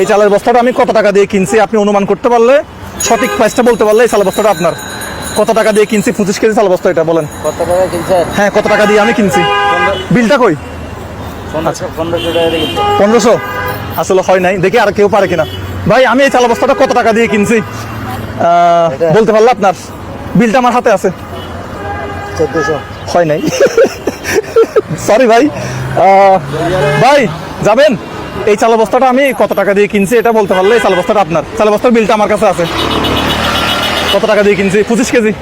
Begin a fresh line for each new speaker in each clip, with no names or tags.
এই চালের বস্তাটা আমি কত টাকা দিয়ে কিনছি আপনি অনুমান করতে পারলে? সঠিক প্রাইসটা বলতে পারলে এই চালের বস্তাটা আপনার। কত টাকা দিয়ে কিনছি? পঁচিশ কেজি চাল বস্তা এটা বলেন।
কত টাকা কিনছেন?
হ্যাঁ কত টাকা দিয়ে আমি কিনছি? বিলটা কই?
পনেরোশো
আসলে হয় নাই। দেখি আর কেউ পারে কিনা। ভাই আমি এই চাল বস্তাটা কত টাকা দিয়ে কিনছি? বলতে পারলে আপনার। বিলটা আমার হাতে আছে। হয় নাই। সরি ভাই। ভাই যাবেন? এই চাল বস্তাটা আমি কত টাকা দিয়ে কিনছি এটা বলতে পারলে এই চাল বস্তাটা আপনার চাল বস্তার বিলটা আমার কাছে আছে কত টাকা দিয়ে কিনছি পঁচিশ কেজি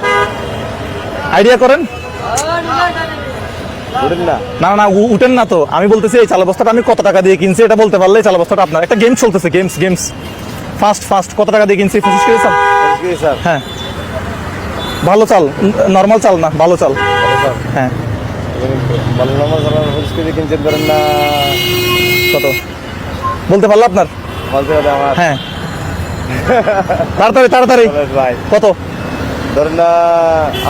আইডিয়া করেন
না
না উঠেন না তো আমি বলতেছি এই চাল বস্তাটা আমি কত টাকা দিয়ে কিনছি এটা বলতে পারলে চাল বস্তাটা আপনার একটা গেম চলতেছে গেমস গেমস ফার্স্ট ফার্স্ট কত টাকা দিয়ে কিনছি পঁচিশ কেজি চাল হ্যাঁ ভালো চাল নর্মাল চাল না ভালো চাল হ্যাঁ
ভালো নম্বর চালানো পঁচিশ কেজি কিনছেন ধরেন না
কত বলতে পারলে আপনার?
বলতে হবে আমার।
হ্যাঁ। তাড়াতাড়ি তাড়াতাড়ি।
ভাই।
কত?
ধরেন না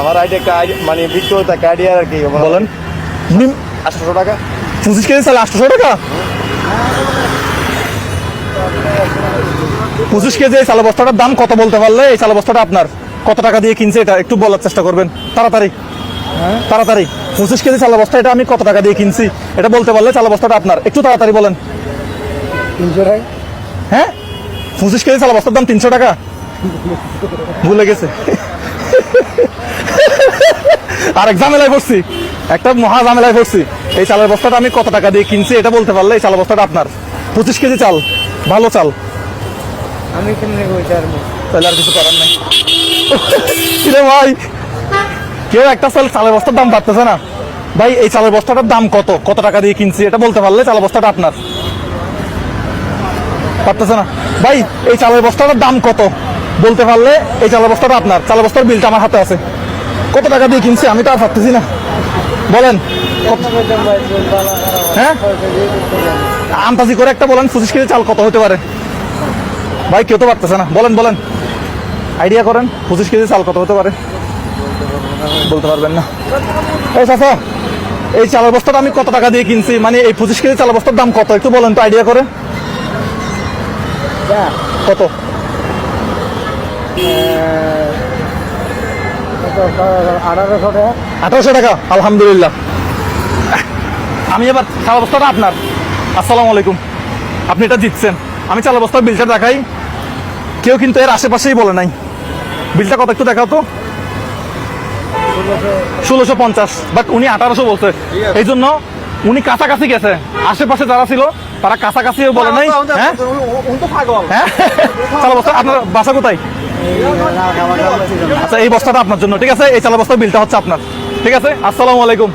আমার আইডিয়া মানে বিক্রয় একটা আইডিয়া আর কি
বলেন।
আটশোশো টাকা।
পঁচিশ কেজি চাল আটশোশো টাকা? পঁচিশ কেজি এই চাল বস্তাটার দাম কত বলতে পারলে? এই চাল বস্তাটা আপনার কত টাকা দিয়ে কিনছে এটা একটু বলার চেষ্টা করবেন। তাড়াতাড়ি। তাড়াতাড়ি। পঁচিশ কেজি চাল বস্তা এটা আমি কত টাকা দিয়ে কিনছি? এটা বলতে পারলে চাল বস্তাটা আপনার। একটু তাড়াতাড়ি বলেন।
তিনশো টাকা?
হ্যাঁ? পঁচিশ কেজি চাল বস্তার দাম তিনশো টাকা। ভুলে গেছে। আরেক ঝামেলায় পড়ছি। একটা মহা ঝামেলায় পড়ছি। এই চালের বস্তাটা আমি কত টাকা দিয়ে কিনছি এটা বলতে পারলে এই চালের বস্তাটা আপনার। পঁচিশ কেজি চাল ভালো চাল।
আমি আর
তাহলে আর কিছু করার নাই। ভাই? কেউ একটা চাল চালের বস্তার দাম বাড়তেছে না। ভাই এই চালের বস্তাটার দাম কত? কত টাকা দিয়ে কিনছি এটা বলতে পারলে চালের বস্তাটা আপনার। পারতেছে না। ভাই, এই চালের বস্তাটার দাম কত? বলতে পারলে এই চালের বস্তাটা আপনার। চালের বস্তার বিলটা আমার হাতে আছে। কত টাকা দিয়ে কিনছি? আমি তো আর পারতেছি না। বলেন হ্যাঁ? আন্তাজি করে একটা বলেন, পঁচিশ কেজি চাল কত হতে পারে? ভাই, কেউ তো পারতেছে না। বলেন বলেন। আইডিয়া করেন, পঁচিশ কেজি চাল কত হতে পারে? বলতে পারবেন না। এই চাচা, এই চালের বস্তাটা আমি কত টাকা দিয়ে কিনছি? মানে এই পঁচিশ কেজি চালের বস্তার দাম কত? একটু বলেন তো, আইডিয়া করে। কত?
আঠারোশো টাকা।
আলহামদুলিল্লাহ। আমি এবার চাল বস্তাটা আপনার। আসসালামু আলাইকুম। আপনি এটা জিতছেন আমি চাল বস্তার বিলটা দেখাই। কেউ কিন্তু এর আশেপাশেই বলে নাই। বিলটা কত একটু দেখাও তো। ষোলোশো। পঞ্চাশ। বাট উনি আঠারোশো বলছে। এই জন্য উনি কাছাকাছি গেছে। আশেপাশে যারা ছিল তারা কাছাকাছিও বলে নাই হ্যাঁ হ্যাঁ বস্তা আপনার বাসা কোথায় আচ্ছা এই বস্তাটা আপনার জন্য ঠিক আছে এই চালা বস্তা বিলটা হচ্ছে আপনার ঠিক আছে আসসালামু আলাইকুম